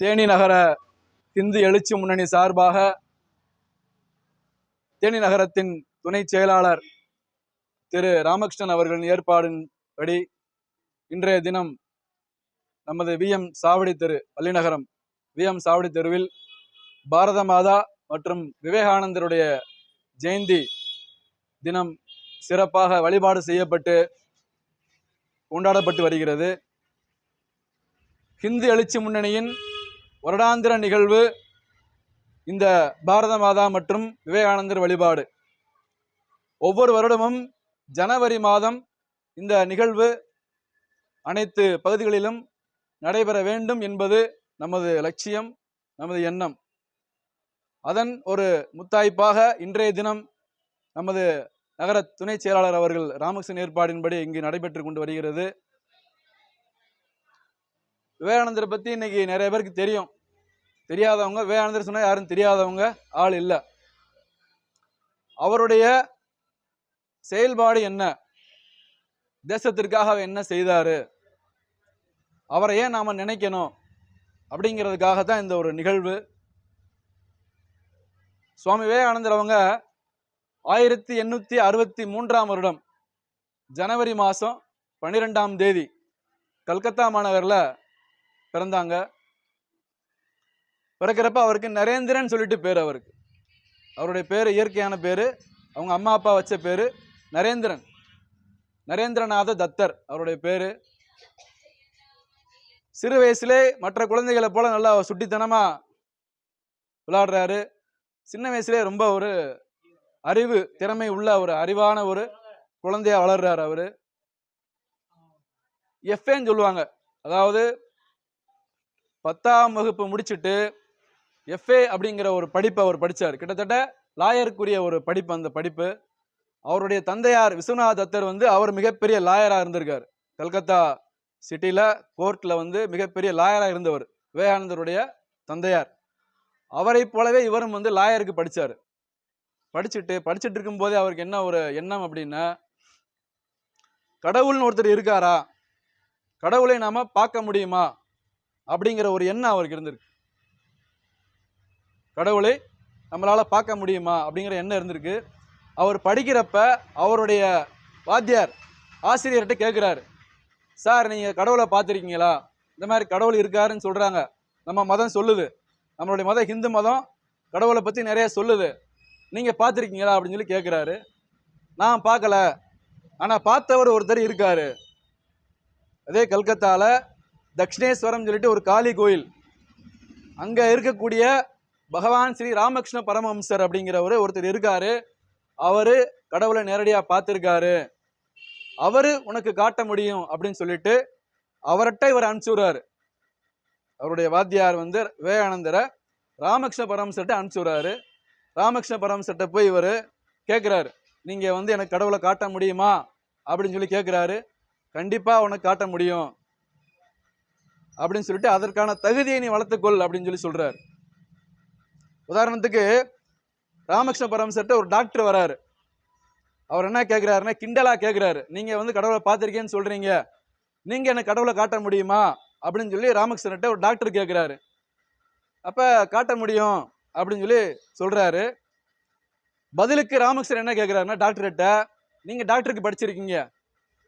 தேனி நகர இந்து எழுச்சி முன்னணி சார்பாக தேனி நகரத்தின் துணை செயலாளர் திரு ராமகிருஷ்ணன் அவர்களின் ஏற்பாடின்படி இன்றைய தினம் நமது வி எம் சாவடி தெரு பள்ளிநகரம் வி எம் சாவடி தெருவில் பாரத மாதா மற்றும் விவேகானந்தருடைய ஜெயந்தி தினம் சிறப்பாக வழிபாடு செய்யப்பட்டு கொண்டாடப்பட்டு வருகிறது. ஹிந்து எழுச்சி முன்னணியின் வருடாந்திர நிகழ்வு இந்த பாரத மாதா மற்றும் விவேகானந்தர் வழிபாடு. ஒவ்வொரு வருடமும் ஜனவரி மாதம் இந்த நிகழ்வு அனைத்து பகுதிகளிலும் நடைபெற வேண்டும் என்பது நமது லட்சியம் நமது எண்ணம். அதன் ஒரு முத்தாய்ப்பாக இன்றைய தினம் நமது நகர துணை செயலாளர் அவர்கள் ராமகிருஷ்ணன் ஏற்பாடின்படி இங்கு நடைபெற்று கொண்டு வருகிறது. விவேகானந்தரை பற்றி இன்னைக்கு நிறைய பேருக்கு தெரியும். தெரியாதவங்க விவேகானந்தர் சொன்னால் யாரும் தெரியாதவங்க ஆள் இல்லை. அவருடைய செயல்பாடு என்ன? தேசத்திற்காக அவர் என்ன செய்தார்? அவரை ஏன் நாம் நினைக்கணும்? அப்படிங்கிறதுக்காக தான் இந்த ஒரு நிகழ்வு. சுவாமி விவேகானந்தர் அவங்க ஆயிரத்தி எண்ணூற்றி அறுபத்தி மூன்றாம் வருடம் ஜனவரி மாதம் பன்னிரெண்டாம் தேதி கல்கத்தா மாநகரில் பிறந்தாங்க. பிறக்கிறப்ப அவருக்கு நரேந்திரன் சொல்லிட்டு பேர் அவருக்கு. அவருடைய பேர் இயற்கையான பேர் அவங்க அம்மா அப்பா வச்ச பேர் நரேந்திரன். நரேந்திரநாத தத்தர் அவருடைய பேர். சிறு வயசுலே மற்ற குழந்தைகளை போல நல்லா சுட்டித்தனமா விளையாடுறாரு. சின்ன வயசுலே ரொம்ப ஒரு அறிவு திறமை உள்ள ஒரு அறிவான ஒரு குழந்தையா வளர்றாரு அவர். எஃப்ஏன்னு சொல்லுவாங்க. அதாவது பத்தாம் வகுப்பு முடிச்சுட்டு எஃப்ஏ அப்படிங்கிற ஒரு படிப்பை அவர் படிச்சார். கிட்டத்தட்ட லாயருக்குரிய ஒரு படிப்பு அந்த படிப்பு. அவருடைய தந்தையார் விஸ்வநாத் தத்தர் வந்து அவர் மிகப்பெரிய லாயராக இருந்திருக்கார். கல்கத்தா சிட்டியில் கோர்ட்டில் வந்து மிகப்பெரிய லாயராக இருந்தவர் விவேகானந்தருடைய தந்தையார். அவரை போலவே இவரும் வந்து லாயருக்கு படித்தார் படிச்சுட்டு படிச்சுட்டு இருக்கும்போதே அவருக்கு என்ன ஒரு எண்ணம் அப்படின்னா கடவுள்னு ஒருத்தர் இருக்காரா? கடவுளை நாம் பார்க்க முடியுமா? அப்படிங்கிற ஒரு எண்ணம் அவருக்கு இருந்திருக்கு. கடவுளை நம்மளால் பார்க்க முடியுமா? அப்படிங்கிற எண்ணம் இருந்திருக்கு. அவர் படிக்கிறப்ப அவருடைய வாத்தியார் ஆசிரியர்கிட்ட கேட்குறாரு சார் நீங்கள் கடவுளை பார்த்துருக்கீங்களா? இந்த மாதிரி கடவுள் இருக்காருன்னு சொல்கிறாங்க நம்ம மதம் சொல்லுது. நம்மளுடைய மதம் ஹிந்து மதம் கடவுளை பற்றி நிறைய சொல்லுது. நீங்கள் பார்த்துருக்கீங்களா? அப்படின்னு சொல்லி கேட்குறாரு நான் பார்க்கல. ஆனால் பார்த்தவர் ஒருத்தர் இருக்கார். அதே கல்கத்தால தக்ஷிணேஸ்வரம் சொல்லிட்டு ஒரு காளி கோயில். அங்க இருக்கக்கூடிய பகவான் ஸ்ரீ ராமகிருஷ்ண பரமஹம்சர் அப்படிங்கிறவர் ஒருத்தர் இருக்காரு. அவரு கடவுளை நேரடியா பார்த்திருக்காரு. அவரு உனக்கு காட்ட முடியும் அப்படின்னு சொல்லிட்டு அவர்கிட்ட இவர் அனுப்பிச்சு விடுறாரு அவருடைய வாத்தியார் வந்து விவேகானந்தரை ராமகிருஷ்ண பரமஹம்சர்கிட்ட அனுப்பிச்சு விடுறாரு ராமகிருஷ்ண பரமஹம்சர்கிட்ட போய் இவர் கேட்குறாரு நீங்கள் வந்து எனக்கு கடவுளை காட்ட முடியுமா? அப்படின்னு சொல்லி கேட்குறாரு கண்டிப்பாக உனக்கு காட்ட முடியும். அப்படின்னு சொல்லிட்டு அதற்கான தகுதியை நீ வளர்த்துக்கொள் அப்படின்னு சொல்லி சொல்றாரு. உதாரணத்துக்கு ராமகிருஷ்ண பரமசர்கிட்ட ஒரு டாக்டர் வராரு. அவர் என்ன கேட்குறாருன்னா கிண்டலாக கேட்குறாரு நீங்கள் வந்து கடவுளை பார்த்துருக்கேன்னு சொல்கிறீங்க நீங்கள் எனக்கு கடவுளை காட்ட முடியுமா? அப்படின்னு சொல்லி ராமகிருஷ்ணர்கிட்ட ஒரு டாக்டர் கேட்குறாரு அப்போ காட்ட முடியும் அப்படின்னு சொல்லி சொல்கிறாரு பதிலுக்கு ராமகிருஷ்ணன் என்ன கேட்குறாருன்னா டாக்டர்கிட்ட நீங்கள் டாக்டருக்கு படிச்சிருக்கீங்க.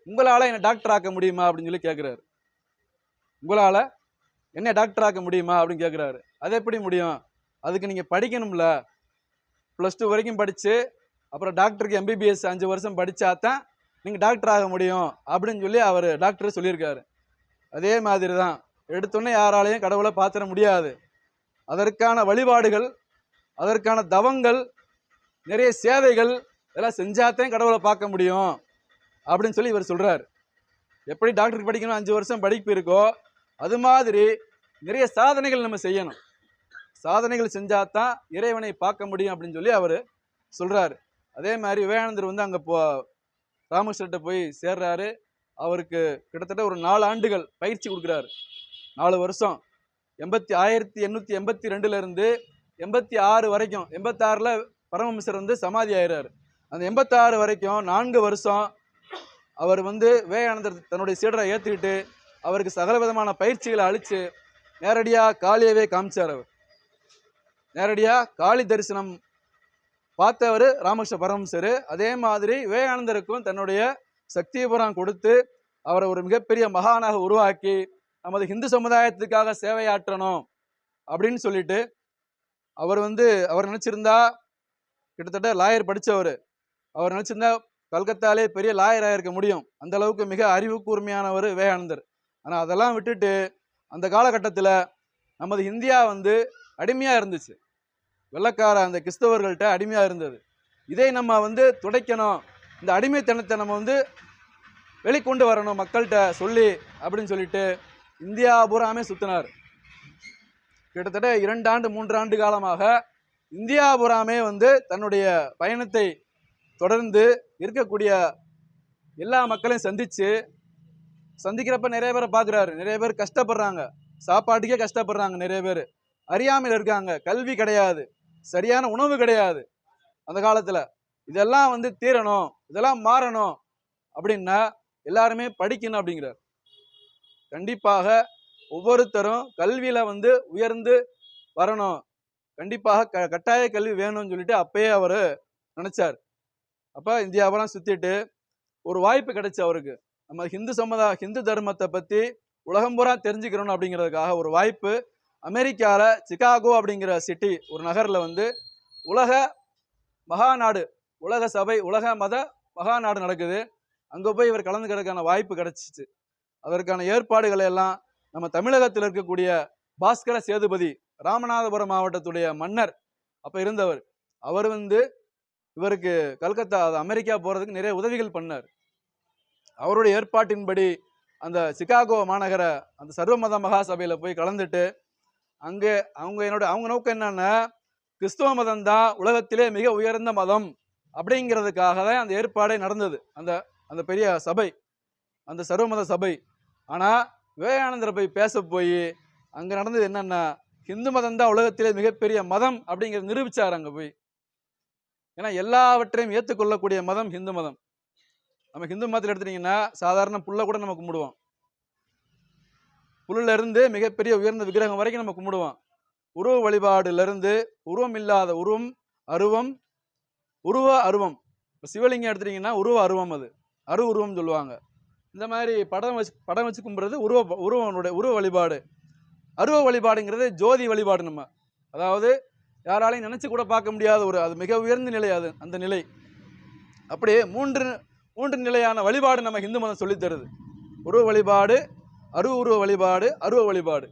உங்களால் என்ன டாக்டர் ஆக்க முடியுமா? அப்படின்னு சொல்லி கேட்குறாரு உங்களால் என்ன டாக்டர் ஆக்க முடியுமா அப்படின்னு கேட்குறாரு அது எப்படி முடியும்? அதுக்கு நீங்கள் படிக்கணும்ல. ப்ளஸ் டூ வரைக்கும் படித்து அப்புறம் டாக்டருக்கு எம்பிபிஎஸ் அஞ்சு வருஷம் படித்தா தான் நீங்கள் டாக்டர் ஆக முடியும் அப்படின்னு சொல்லி அவர் டாக்டர் சொல்லியிருக்காரு. அதே மாதிரி தான் எடுத்தோன்னே யாராலையும் கடவுளை பார்த்துட முடியாது. அதற்கான வழிபாடுகள் அதற்கான தவங்கள் நிறைய சேவைகள் இதெல்லாம் செஞ்சாதான் கடவுளை பார்க்க முடியும் அப்படின்னு சொல்லி இவர் சொல்கிறார் எப்படி டாக்டருக்கு படிக்கணும் அஞ்சு வருஷம் படிப்பு இருக்கோ அது மாதிரி நிறைய சாதனைகள் நம்ம செய்யணும். சாதனைகள் செஞ்சாதான் இறைவனை பார்க்க முடியும் அப்படின்னு சொல்லி அவர் சொல்கிறாரு அதே மாதிரி விவேகானந்தர் வந்து அங்கே போ ராமகிருஷ்ணர்கிட்ட போய் சேர்றாரு. அவருக்கு கிட்டத்தட்ட ஒரு நாலு ஆண்டுகள் பயிற்சி கொடுக்குறாரு. நாலு வருஷம். எண்பத்தி ஆயிரத்தி எண்ணூற்றி எண்பத்தி ரெண்டுலேருந்து எண்பத்தி ஆறு வரைக்கும் எண்பத்தாறில் பரமஹம்சர் வந்து சமாதி ஆயிடுறாரு அந்த எண்பத்தாறு வரைக்கும் நான்கு வருஷம் அவர் வந்து விவேகானந்தர் தன்னுடைய சீடரை ஏற்றிக்கிட்டு அவருக்கு சகல விதமான பயிற்சிகளை அழித்து நேரடியாக காளியவே காமிச்சார் அவர். நேரடியாக காளி தரிசனம் பார்த்தவர் ராமகிருஷ்ண பரமசர் அதே மாதிரி விவேகானந்தருக்கும் தன்னுடைய சக்திபுரம் கொடுத்து அவரை ஒரு மிகப்பெரிய மகானாக உருவாக்கி நமது இந்து சமுதாயத்துக்காக சேவையாற்றணும் அப்படின்னு சொல்லிட்டு அவர் வந்து அவர் நினச்சிருந்தா கிட்டத்தட்ட லாயர் படித்தவர் அவர் நினச்சிருந்தா கல்கத்தாலே பெரிய லாயர் ஆயிருக்க முடியும். அந்த அளவுக்கு மிக அறிவு கூர்மையானவர் விவேகானந்தர். ஆனால் அதெல்லாம் விட்டுட்டு அந்த காலகட்டத்தில் நமது இந்தியா வந்து அடிமையாக இருந்துச்சு. வெள்ளக்கார அந்த கிறிஸ்தவர்கள்ட்ட அடிமையாக இருந்தது. இதை நம்ம வந்து துடைக்கணும். இந்த அடிமைத்தனத்தை நம்ம வந்து வெளிக்கொண்டு வரணும் மக்கள்கிட்ட சொல்லி அப்படின்னு சொல்லிட்டு இந்தியா பூராமே சுற்றினார் கிட்டத்தட்ட இரண்டு ஆண்டு மூன்று ஆண்டு காலமாக இந்தியா பூராமே வந்து தன்னுடைய பயணத்தை தொடர்ந்து இருக்கக்கூடிய எல்லா மக்களையும் சந்தித்து சந்திக்கிறப்ப நிறைய பேரை பார்க்குறாரு. நிறைய பேர் கஷ்டப்படுறாங்க. சாப்பாட்டுக்கே கஷ்டப்படுறாங்க நிறைய பேர். அறியாமையில் இருக்காங்க. கல்வி கிடையாது. சரியான உணவு கிடையாது அந்த காலத்தில். இதெல்லாம் வந்து தீரணும். இதெல்லாம் மாறணும் அப்படின்னா எல்லாருமே படிக்கணும் அப்படிங்கிறார். கண்டிப்பாக ஒவ்வொருத்தரும் கல்வியில் வந்து உயர்ந்து வரணும். கண்டிப்பாக க கட்டாய கல்வி வேணும்னு சொல்லிட்டு அப்பயே அவர் நினச்சார். அப்போ இந்தியாவெல்லாம் சுற்றிட்டு ஒரு வாய்ப்பு கிடைச்சி அவருக்கு. நம்ம ஹிந்து சமுதாய ஹிந்து தர்மத்தை பற்றி உலகம் பூரா தெரிஞ்சுக்கிறோம் அப்படிங்கிறதுக்காக ஒரு வாய்ப்பு. அமெரிக்காவில் சிகாகோ அப்படிங்கிற சிட்டி ஒரு நகரில் வந்து உலக மகாநாடு உலக சபை உலக மத மகாநாடு நடக்குது. அங்கே போய் இவர் கலந்துக்கிறதுக்கான வாய்ப்பு கிடைச்சிச்சு. அதற்கான ஏற்பாடுகளை எல்லாம் நம்ம தமிழகத்தில் இருக்கக்கூடிய பாஸ்கர சேதுபதி ராமநாதபுரம் மாவட்டத்துடைய மன்னர் அப்போ இருந்தவர். அவர் வந்து இவருக்கு கல்கத்தா அது அமெரிக்கா போகிறதுக்கு நிறைய உதவிகள் பண்ணார். அவருடைய ஏற்பாட்டின்படி அந்த சிகாகோ மாநகர அந்த சர்வமத மகாசபையில் போய் கலந்துட்டு அங்கே அவங்க என்னோட அவங்க நோக்கம் என்னன்னா கிறிஸ்துவ மதம் தான் உலகத்திலே மிக உயர்ந்த மதம் அப்படிங்கிறதுக்காக தான் அந்த ஏற்பாடே நடந்தது. அந்த அந்த பெரிய சபை அந்த சர்வமத சபை. ஆனால் விவேகானந்தரை போய் பேச போய் அங்கே நடந்தது என்னென்னா ஹிந்து மதம் தான் உலகத்திலே மிகப்பெரிய மதம் அப்படிங்கிறத நிரூபிச்சார் அங்கே போய். ஏன்னா எல்லாவற்றையும் ஏற்றுக்கொள்ளக்கூடிய மதம் ஹிந்து மதம். நம்ம ஹிந்து மதத்தில் எடுத்துட்டீங்கன்னா சாதாரண புல்லை கூட நம்ம கும்பிடுவோம். புல்லிருந்து மிகப்பெரிய உயர்ந்த விக்கிரகம் வரைக்கும் நம்ம கும்பிடுவோம். உருவ வழிபாடுலேருந்து உருவம் இல்லாத உருவம் அருவம் உருவ அருவம். இப்போ சிவலிங்கம் எடுத்துட்டீங்கன்னா உருவ அருவம் அது. அரு உருவம் சொல்லுவாங்க. இந்த மாதிரி படம் வச்சு படம் வச்சு கும்பிட்றது உருவ உருவனுடைய உருவ வழிபாடு. அருவ வழிபாடுங்கிறது ஜோதி வழிபாடு நம்ம. அதாவது யாராலையும் நினச்சி கூட பார்க்க முடியாத ஒரு அது மிக உயர்ந்த நிலை அது அந்த நிலை. அப்படியே மூன்று மூன்று நிலையான வழிபாடு நம்ம இந்து மதம் சொல்லித் தருது. உருவ வழிபாடு அருவ உருவ வழிபாடு அருவ வழிபாடு.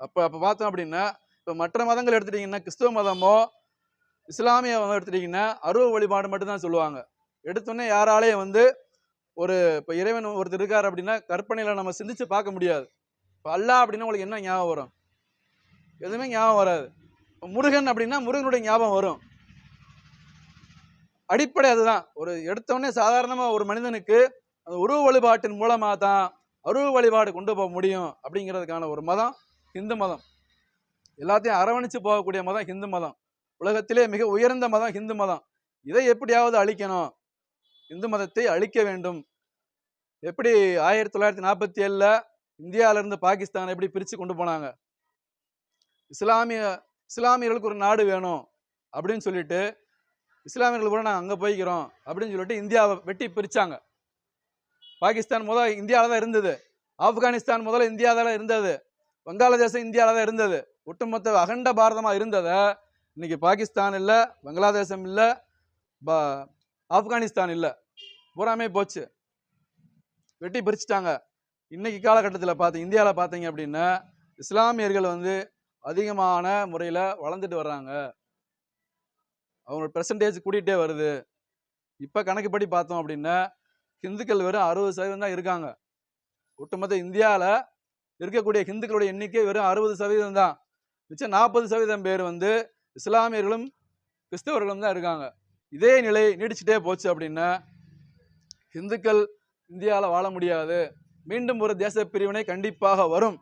அப்போ அப்போ பார்த்தோம் அப்படின்னா இப்போ மற்ற மதங்கள் எடுத்துட்டிங்கன்னா கிறிஸ்துவ மதமோ இஸ்லாமிய மதம் எடுத்துட்டிங்கன்னா அருவ வழிபாடு மட்டும்தான் சொல்லுவாங்க. எடுத்தோன்னே யாராலேயும் வந்து ஒரு இப்போ இறைவன் ஒருத்தர் இருக்கார் அப்படின்னா கற்பனையில் நம்ம சிந்திச்சு பார்க்க முடியாது. இப்போ அல்லாஹ் அப்படின்னா உங்களுக்கு என்ன ஞாபகம் வரும்? எதுவுமே ஞாபகம் வராது. இப்போ முருகன் அப்படின்னா முருகனுடைய ஞாபகம் வரும். அடிப்படை அதுதான். ஒரு எடுத்தோடனே சாதாரணமாக ஒரு மனிதனுக்கு அந்த உருவ வழிபாட்டின் மூலமாக தான் அருவ வழிபாடு கொண்டு போக முடியும் அப்படிங்கிறதுக்கான ஒரு மதம் ஹிந்து மதம். எல்லாத்தையும் அரவணைச்சு போகக்கூடிய மதம் ஹிந்து மதம். உலகத்திலே மிக உயர்ந்த மதம் ஹிந்து மதம். இதை எப்படியாவது அழிக்கணும்? இந்து மதத்தை அழிக்க வேண்டும். எப்படி ஆயிரத்தி தொள்ளாயிரத்தி நாற்பத்தி ஏழில் இந்தியாவிலேருந்து பாகிஸ்தான் எப்படி பிரித்து கொண்டு போனாங்க? இஸ்லாமிய இஸ்லாமியர்களுக்கு ஒரு நாடு வேணும் அப்படின்னு சொல்லிட்டு இஸ்லாமியர்கள் கூட நாங்கள் அங்கே போய்க்கிறோம் அப்படின்னு சொல்லிட்டு இந்தியாவை வெட்டி பிரித்தாங்க பாகிஸ்தான் முதல் இந்தியாவில் தான் இருந்தது. ஆப்கானிஸ்தான் முதல்ல இந்தியாவில் தான் இருந்தது. வங்காளதேசம் இந்தியாவில் தான் இருந்தது. ஒட்டுமொத்த அகண்ட பாரதமாக இருந்ததை இன்னைக்கு பாகிஸ்தான் இல்லை வங்காளதேசம் இல்லை பா ஆப்கானிஸ்தான் இல்லை. பூராமே போச்சு. வெட்டி பிரிச்சுட்டாங்க. இன்றைக்கி காலகட்டத்தில் பார்த்து இந்தியாவில் பார்த்தீங்க அப்படின்னா இஸ்லாமியர்கள் வந்து அதிகமான முறையில் வளர்ந்துட்டு வர்றாங்க. அவங்களோட பெர்சன்டேஜ் கூட்டிகிட்டே வருது. இப்போ கணக்குப்படி பார்த்தோம் அப்படின்னா ஹிந்துக்கள் வெறும் அறுபது சதவீதம் தான் இருக்காங்க. ஒட்டுமொத்த இந்தியாவில் இருக்கக்கூடிய ஹிந்துக்களுடைய எண்ணிக்கை வெறும் அறுபது சதவீதம் தான். மிச்சம் நாற்பது சதவீதம் பேர் வந்து இஸ்லாமியர்களும் கிறிஸ்தவர்களும் தான் இருக்காங்க. இதே நிலை நீடிச்சுட்டே போச்சு அப்படின்னா இந்துக்கள் இந்தியாவில் வாழ முடியாது. மீண்டும் ஒரு தேச பிரிவினை கண்டிப்பாக வரும்.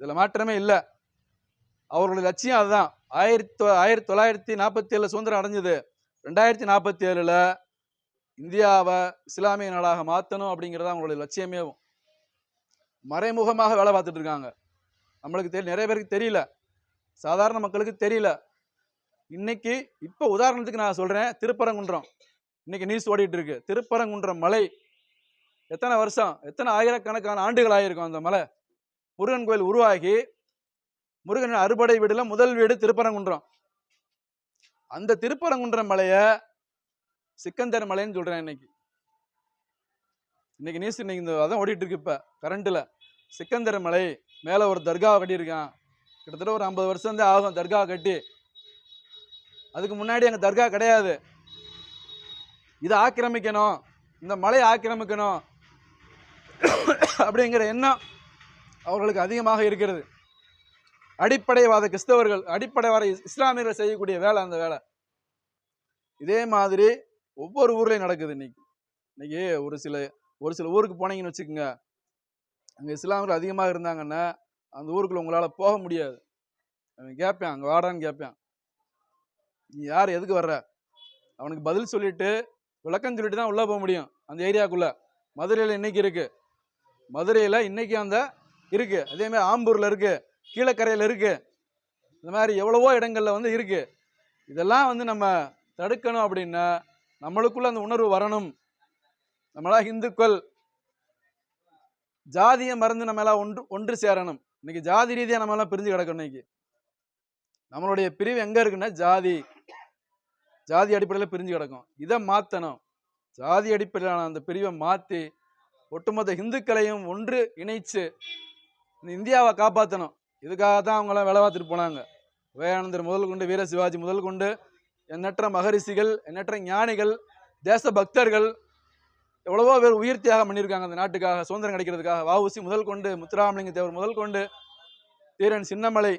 இதில் மாற்றமே இல்லை. அவர்களுடைய லட்சியம் அதுதான். ஆயிரத்தி தொ- ஆயிரத்தி தொள்ளாயிரத்தி நாற்பத்தி ஏழில் சுதந்திரம் அடைஞ்சது. ரெண்டாயிரத்தி நாற்பத்தி ஏழில் இந்தியாவை இஸ்லாமிய நாடாக மாற்றணும் அப்படிங்கிறது அவங்களுடைய லட்சியமே. மறைமுகமாக வேலை பார்த்துட்டு இருக்காங்க. நம்மளுக்கு தெரிய நிறைய பேருக்கு தெரியல. சாதாரண மக்களுக்கு தெரியல. இன்னைக்கு இப்போ உதாரணத்துக்கு நான் சொல்கிறேன் திருப்பரங்குன்றம். இன்னைக்கு நியூஸ் ஓடிட்டு இருக்கு. திருப்பரங்குன்றம் மலை. எத்தனை வருஷம்? எத்தனை ஆயிரக்கணக்கான ஆண்டுகள் ஆகியிருக்கும் அந்த மலை? முருகன் கோயில் உருவாகி முருகன் அறுபடை வீடுல முதல் வீடு திருப்பரங்குன்றம். அந்த திருப்பரங்குன்றம் மலைய சிக்கந்தர் மலைன்னு சொல்றேன் இன்னைக்கு. இன்னைக்கு நியூஸ் இன்னைக்கு இந்த அதான் ஓடிட்டு இருக்கு இப்ப கரண்ட்ல சிக்கந்தர் மலை மேல ஒரு தர்காவை கட்டியிருக்கான். கிட்டத்தட்ட ஒரு ஐம்பது வருஷம் தான் ஆகும் தர்கா கட்டி. அதுக்கு முன்னாடி அங்க தர்கா கிடையாது. இதை ஆக்கிரமிக்கணும். இந்த மலையை ஆக்கிரமிக்கணும். அப்படிங்கிற எண்ணம் அவர்களுக்கு அதிகமாக இருக்கிறது. அடிப்படைவாத கிறிஸ்தவர்கள் அடிப்படைவாத இஸ்- இஸ்லாமியர்கள் செய்யக்கூடிய வேலை அந்த வேலை. இதே மாதிரி ஒவ்வொரு ஊர்லேயும் நடக்குது இன்னைக்கு. இன்னைக்கு ஒரு சில ஒரு சில ஊருக்கு போனீங்கன்னு வச்சுக்கோங்க. அங்கே இஸ்லாமியர்கள் அதிகமாக இருந்தாங்கன்னா அந்த ஊருக்குள்ள உங்களால் போக முடியாது. அவன் கேட்பேன் அங்கே வாடான்னு கேட்பேன். நீ யார் எதுக்கு வர்ற? அவனுக்கு பதில் சொல்லிட்டு விளக்கம் சொல்லிட்டு தான் உள்ளே போக முடியும் அந்த ஏரியாக்குள்ளே. மதுரையில் இன்னைக்கு இருக்குது மதுரையில் இன்னைக்கு அந்த இருக்குது அதேமாதிரி ஆம்பூரில் இருக்குது கீழக்கரையில் இருக்கு. இந்த மாதிரி எவ்வளவோ இடங்கள்ல வந்து இருக்கு. இதெல்லாம் வந்து நம்ம தடுக்கணும் அப்படின்னா நம்மளுக்குள்ள அந்த உணர்வு வரணும். நம்மளா இந்துக்கள் ஜாதியை மறந்து நம்ம எல்லாம் ஒன்று ஒன்று சேரணும். இன்னைக்கு ஜாதி ரீதியாக நம்ம எல்லாம் பிரிஞ்சு கிடக்கணும் இன்னைக்கு. நம்மளுடைய பிரிவு எங்க இருக்குன்னா ஜாதி. ஜாதி அடிப்படையில் பிரிஞ்சு கிடக்கும். இதை மாத்தணும். ஜாதி அடிப்படையிலான அந்த பிரிவை மாத்தி ஒட்டுமொத்த இந்துக்களையும் ஒன்று இணைச்சு இந்த இந்தியாவை காப்பாற்றணும் இதுக்காக தான் அவங்களாம் வேலை பார்த்துட்டு போனாங்க. விவேகானந்தர் முதல் கொண்டு வீர சிவாஜி முதல் கொண்டு எண்ணற்ற மகரிஷிகள் எண்ணற்ற ஞானிகள் தேச பக்தர்கள் எவ்வளவோ பேர் உயிர் தியாகம் பண்ணியிருக்காங்க அந்த நாட்டுக்காக சுதந்திரம் கிடைக்கிறதுக்காக. வஉசி முதல் கொண்டு முத்துராமலிங்க தேவர் முதல் கொண்டு தீரன் சின்னமலை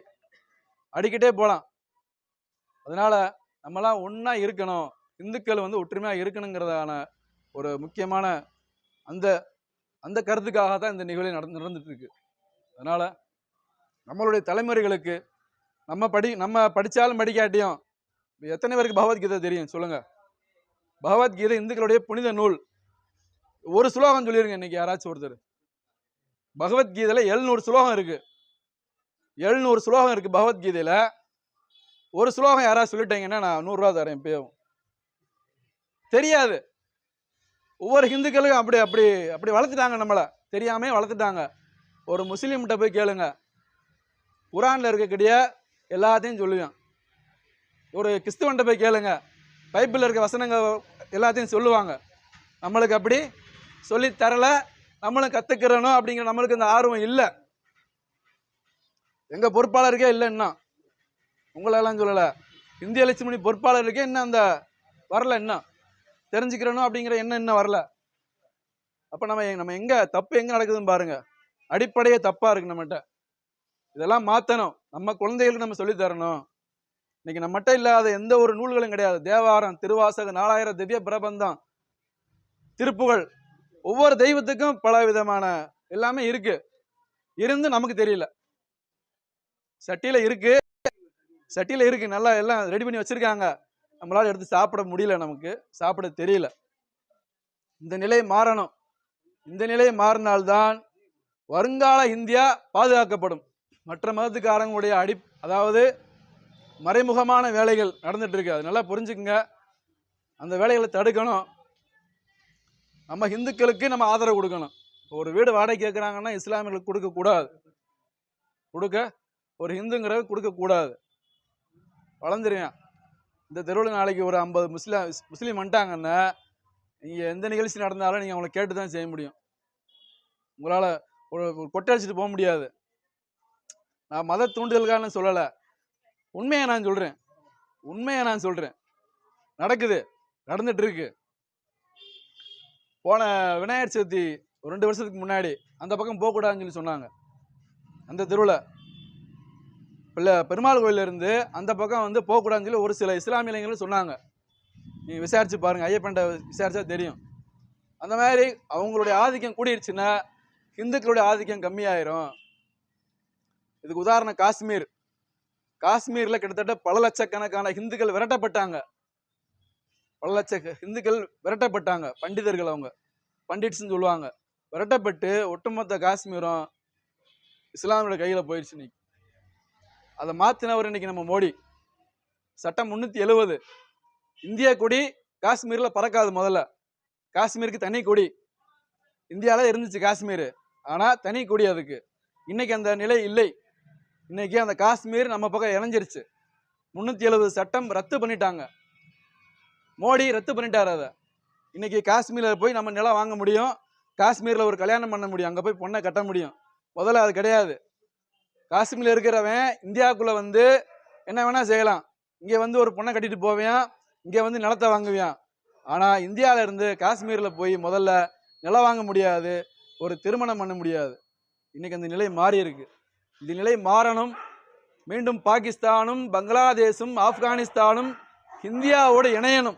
அடிக்கிட்டே போகலாம் அதனால நம்மலாம் ஒன்றா இருக்கணும். இந்துக்கள் வந்து ஒற்றுமையாக இருக்கணுங்கிறதான ஒரு முக்கியமான அந்த அந்த கருத்துக்காக தான் இந்த நிகழ்வு நடந்து நடந்துட்டு இருக்கு அதனால நம்மளுடைய தலைமுறைகளுக்கு நம்ம படி நம்ம படித்தாலும் படிக்காட்டியும் எத்தனை பேருக்கு பகவத்கீதை தெரியும் சொல்லுங்க? பகவத்கீதை இந்துக்களுடைய புனித நூல். ஒரு ஸ்லோகம் சொல்லிடுங்க இன்னைக்கு யாராச்சும் ஒருத்தர். பகவத்கீதையில் எழுநூறு ஸ்லோகம் இருக்கு. எழுநூறு ஸ்லோகம் இருக்கு பகவத்கீதையில். ஒரு ஸ்லோகம் யாராவது சொல்லிட்டீங்கன்னா நான் நூறுரூவா தரேன் இப்பயும் தெரியாது. ஒவ்வொரு ஹிந்துக்களுக்கும் அப்படி அப்படி அப்படி வளர்த்துட்டாங்க நம்மளை. தெரியாமே வளர்த்துட்டாங்க. ஒரு முஸ்லீம்கிட்ட போய் கேளுங்க. குரானில் இருக்கக்கூடிய எல்லாத்தையும் சொல்லுவேன். ஒரு கிறிஸ்துவன்ட்ட போய் கேளுங்க. பைப்பில் இருக்க வசனங்க எல்லாத்தையும் சொல்லுவாங்க. நம்மளுக்கு அப்படி சொல்லி தரல. நம்மளும் கற்றுக்கிறனும் அப்படிங்கிற நம்மளுக்கு அந்த ஆர்வம் இல்லை. எங்கள் பொறுப்பாளருக்கே இல்லை இன்னும் உங்களெல்லாம் சொல்லலை. இந்திய லட்சுமணி பொறுப்பாளருக்கே இன்னும் அந்த வரல இன்னும் தெரிஞ்சுக்கிறணும் அப்படிங்கிற எண்ணம் இன்னும் வரல. அப்போ நம்ம நம்ம எங்கே தப்பு எங்கே நடக்குதுன்னு பாருங்கள் அடிப்படையே தப்பாக இருக்குது நம்மகிட்ட. இதெல்லாம் மாத்தணும். நம்ம குழந்தைகளுக்கு நம்ம சொல்லித் தரணும். இன்னைக்கு நம்மகிட்ட இல்லாத எந்த ஒரு நூல்களும் கிடையாது. தேவாரம் திருவாசகம் நாலாயிரம் திவ்ய பிரபந்தம் திருப்புகழ் ஒவ்வொரு தெய்வத்துக்கும் பல விதமான எல்லாமே இருக்கு. இருந்து நமக்கு தெரியல. சட்டியில இருக்கு. சட்டியில இருக்கு. நல்லா எல்லாம் ரெடி பண்ணி வச்சிருக்காங்க. நம்மளால எடுத்து சாப்பிட முடியல நமக்கு. சாப்பிட தெரியல. இந்த நிலை மாறணும். இந்த நிலை மாறினால்தான் வருங்கால இந்தியா பாதுகாக்கப்படும். மற்ற மதத்துக்காரங்களுடைய அடி அதாவது மறைமுகமான வேலைகள் நடந்துட்டு இருக்கு அது நல்லா புரிஞ்சுக்குங்க. அந்த வேலைகளை தடுக்கணும். நம்ம இந்துக்களுக்கு நம்ம ஆதரவு கொடுக்கணும். ஒரு வீடு வாடகை கேட்குறாங்கன்னா இஸ்லாமியர்களுக்கு கொடுக்கக்கூடாது கொடுக்க ஒரு ஹிந்துங்கிறத கொடுக்கக்கூடாது வளர்ந்துருவேன் இந்த தெருவில் நாளைக்கு ஒரு ஐம்பது முஸ்லீம் முஸ்லீம் வந்துட்டாங்கன்னா நீங்கள் எந்த நிகழ்ச்சி நடந்தாலும் நீங்கள் அவங்கள கேட்டு தான் செய்ய முடியும். உங்களால் ஒரு ஒரு கொட்டை அடிச்சுட்டு போக முடியாது. நான் மத தூண்டுதலுக்கான சொல்லலை. உண்மையை நான் சொல்கிறேன் உண்மையை நான் சொல்கிறேன் நடக்குது. நடந்துட்டு இருக்கு போன விநாயகர் சதுர்த்தி ஒரு ரெண்டு வருஷத்துக்கு முன்னாடி அந்த பக்கம் போகக்கூடாதுன்னு சொல்லி சொன்னாங்க. அந்த தெருவில். பிள்ளை பெருமாள் கோயில்ல அந்த பக்கம் வந்து போகக்கூடாதுன்னு சொல்லி ஒரு சில இஸ்லாமிய இளைஞர்கள் சொன்னாங்க. நீங்கள் விசாரித்து பாருங்கள் ஐயப்பன்ட்ட விசாரித்தா தெரியும். அந்த மாதிரி அவங்களுடைய ஆதிக்கம் கூடிருச்சுன்னா இந்துக்களுடைய ஆதிக்கம் கம்மியாயிரும். இதுக்கு உதாரணம் காஷ்மீர். காஷ்மீர்ல கிட்டத்தட்ட பல லட்சக்கணக்கான இந்துக்கள் விரட்டப்பட்டாங்க. பல லட்ச இந்துக்கள் விரட்டப்பட்டாங்க பண்டிதர்கள் அவங்க. பண்டிட்ஸ்ன்னு சொல்லுவாங்க. விரட்டப்பட்டு ஒட்டுமொத்த காஷ்மீரும் இஸ்லாமியோட கையில் போயிடுச்சு இன்னைக்கு. அதை மாற்றினவர் இன்னைக்கு நம்ம மோடி. சட்டம் முந்நூற்றி எழுவது. இந்திய கொடி காஷ்மீரில் பறக்காது முதல்ல. காஷ்மீருக்கு தனி கொடி. இந்தியாவில் இருந்துச்சு காஷ்மீர். ஆனால் தனி கொடி அதுக்கு. இன்னைக்கு அந்த நிலை இல்லை. இன்னைக்கு அந்த காஷ்மீர் நம்ம பக்கம் இணைஞ்சிருச்சு. முந்நூற்றி எழுபது சட்டம் ரத்து பண்ணிட்டாங்க. மோடி ரத்து பண்ணிட்டார் அதை. இன்னைக்கு காஷ்மீரில் போய் நம்ம நிலம் வாங்க முடியும். காஷ்மீரில் ஒரு கல்யாணம் பண்ண முடியும். அங்கே போய் பொண்ணை கட்ட முடியும். முதல்ல அது கிடையாது. காஷ்மீரில் இருக்கிறவன் இந்தியாவுக்குள்ளே வந்து என்ன வேணால் செய்யலாம். இங்கே வந்து ஒரு பொண்ணை கட்டிட்டு போவேன். இங்கே வந்து நிலத்தை வாங்குவேன். ஆனால் இந்தியாவிலேருந்து காஷ்மீரில் போய் முதல்ல நிலம் வாங்க முடியாது. ஒரு திருமணம் பண்ண முடியாது. இன்றைக்கி அந்த நிலை மாறி இருக்குது இந்த நிலை மாறணும். மீண்டும் பாகிஸ்தானும் பங்களாதேஷும் ஆப்கானிஸ்தானும் இந்தியாவோடு இணையணும்.